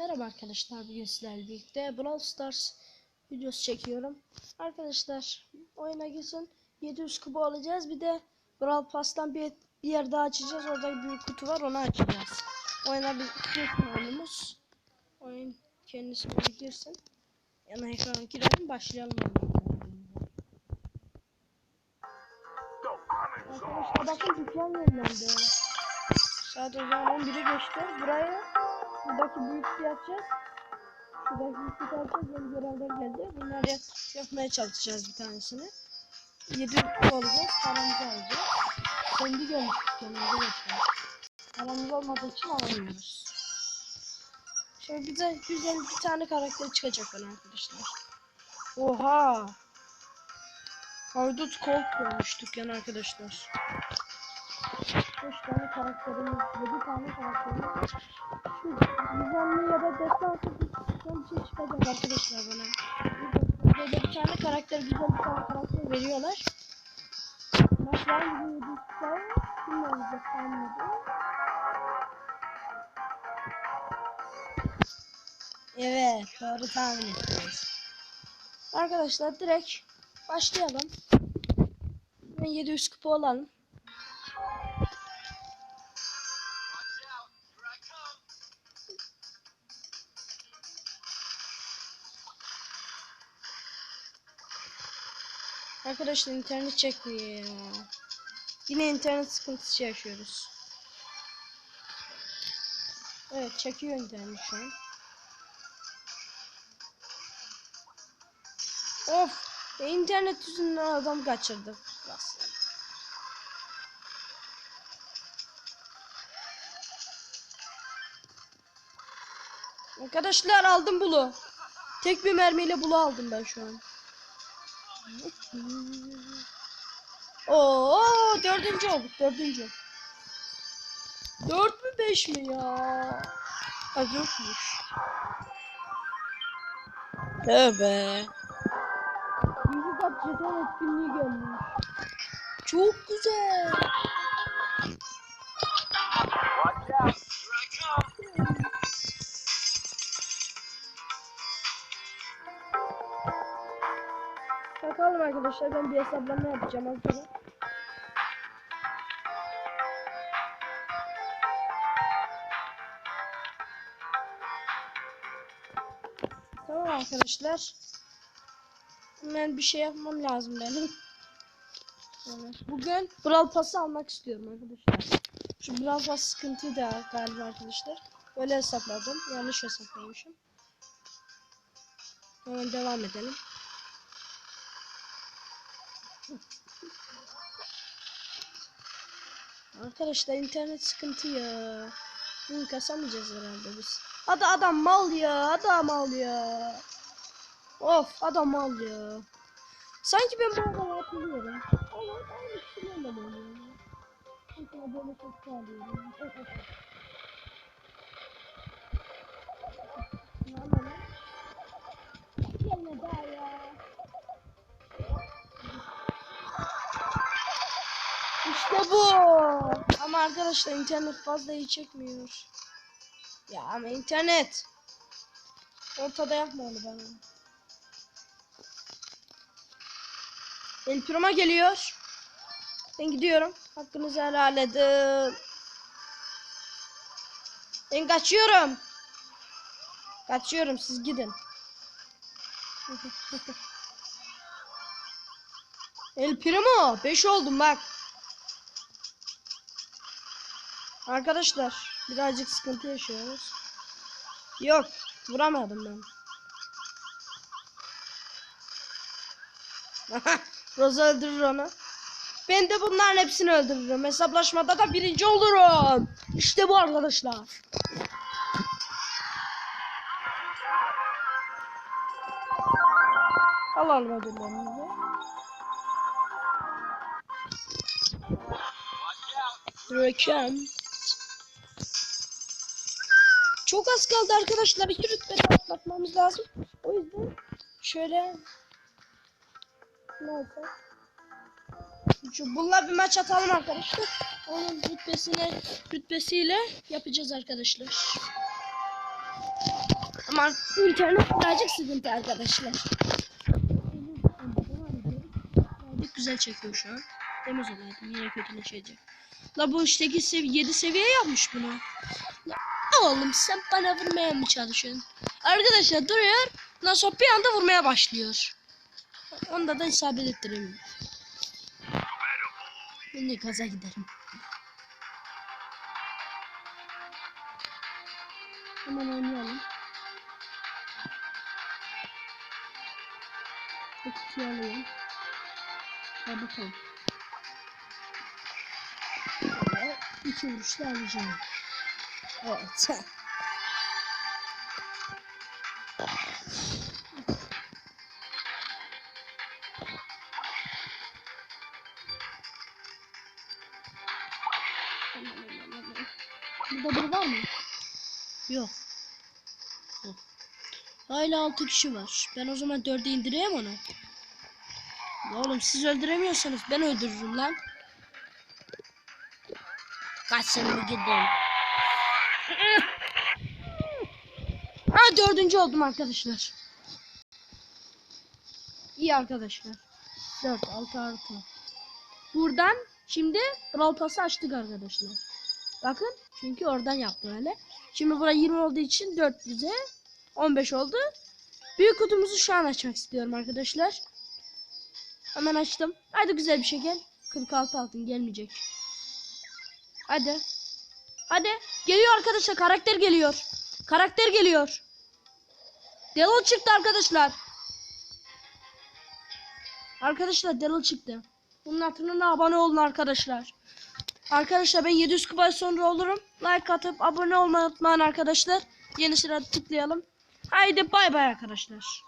Merhaba arkadaşlar bugün sizlerle birlikte Brawl Stars videosu çekiyorum. Arkadaşlar oyuna girsin 700 kupa alacağız bir de Brawl Pass'tan bir, bir yer daha açacağız orada büyük kutu var onu açacağız. Oyuna bir girsin oyunumuz. Oyun kendisi bir girsin. Yana ekrana girelim başlayalım. Arkadaşlar bakın dükkan yenilendi. Saat o zaman 11'i geçti. Buraya buradaki büyüklüğü yapacağız. Şuradaki büyüklüğü yapacağız. Yeni görevler geldi. Bunları yapmaya çalışacağız bir tanesini. 7 kutu alacağız. Paramızı alacağız. Kendi görmüştük kendimize yapacağız. Paramız olmadığı için alamıyoruz. Şöyle bize güzel bir tane karakter çıkacak bana arkadaşlar. Oha! Haydut Colt görmüştük yani arkadaşlar. 5 tane karakterimiz, 7 tane karakterimiz. Şu düzenli ya da destansı bir şey çıkacak arkadaşlar bana. Böyle bir tane karakter, güzel bir tane karakter veriyorlar. Mesela bir yedikler, kim olacak sanmadım. Evet, doğru tahmin ettiniz. Arkadaşlar direkt başlayalım. Ben 700 kupa olalım. Arkadaşlar internet çekmiyor. Yine internet sıkıntısı yaşıyoruz. Evet çekiyor internet şu an. Of! Ya internet yüzünden adam kaçırdık. Arkadaşlar aldım bulu. Tek bir mermiyle bulu aldım ben şu an. Oo dördüncü olduk dördüncü. Dört mü beş mi ya? Ha dörtmüş. Tövbe. Bizi kat jeton etkinliği gelmiş. Çok güzel. Arkadaşlar ben bir hesaplama yapacağım az sonra. Tamam arkadaşlar. Hemen bir şey yapmam lazım benim. Evet. Bugün Brawl Pass'ı almak istiyorum arkadaşlar. Şu Brawl Pass sıkıntıydı galiba arkadaşlar. Böyle hesapladım. Yanlış hesaplamışım. Hemen devam edelim. Arkadaşlar internet sıkıntı ya. Bunu kasamayacağız herhalde biz. Hadi adam mal ya. Adam mal ya. Of adam mal ya. Sanki ben bu adamı hatırlıyorum. Ama aynı kişilerle oynuyorum. Mesela böyle çok alıyorum. Bu. Ama arkadaşlar internet fazla iyi çekmiyor. Ya ama internet. Ortada yapma onu bana. El geliyor. Ben gidiyorum. Hakkınızı helal edin. Ben kaçıyorum. Kaçıyorum siz gidin. El Primo 5 oldum bak. Arkadaşlar birazcık sıkıntı yaşıyoruz. Yok vuramadım ben. Rosa öldürür onu. Ben de bunların hepsini öldürürüm. Hesaplaşmada da birinci olurum. İşte bu arkadaşlar. Alalım ödüllerimizi. Rökem. Çok az kaldı arkadaşlar. İki rütbe atlatmamız lazım. O yüzden şöyle neyse. Şu bununla bir maç atalım arkadaşlar. Onun rütbesine rütbesiyle yapacağız arkadaşlar. Ama internet birazcık sıkıntı arkadaşlar. Birazcık güzel çekiyor şu an. Demez olaydım yine kötüleşecek. La bu 8 seviye 7 seviye yapmış bunu. La, oğlum sen bana vurmaya mı çalışıyorsun? Arkadaşlar duruyor. Ondan sonra bir anda vurmaya başlıyor. Onda da isabet ettiremiyor. Ben de gaza giderim. Hemen oynayalım. İyi alayım. Hadi bakalım. İki vuruşla alacağım. Evet. Burada biri var mı? Yok. Hala 6 kişi var. Ben o zaman 4'e indireyim onu. Oğlum siz öldüremiyorsanız ben öldürürüm lan. Kaç seni bir Ha dördüncü oldum arkadaşlar. İyi arkadaşlar. 4 6 artı. Buradan şimdi Brawl Pass'ı açtık arkadaşlar. Bakın çünkü oradan yaptım öyle. Şimdi buraya 20 olduğu için 400'e 15 oldu. Büyük kutumuzu şu an açmak istiyorum arkadaşlar. Hemen açtım. Hadi güzel bir şey gel. 46 altın gelmeyecek. Hadi. Hadi. Geliyor arkadaşlar. Karakter geliyor. Karakter geliyor. Daryl çıktı arkadaşlar. Arkadaşlar Daryl çıktı. Bunun hatırına abone olun arkadaşlar. Arkadaşlar ben 700 kupay sonra olurum. Like atıp abone olmayı unutmayın arkadaşlar. Yeni sıra tıklayalım. Haydi bay bay arkadaşlar.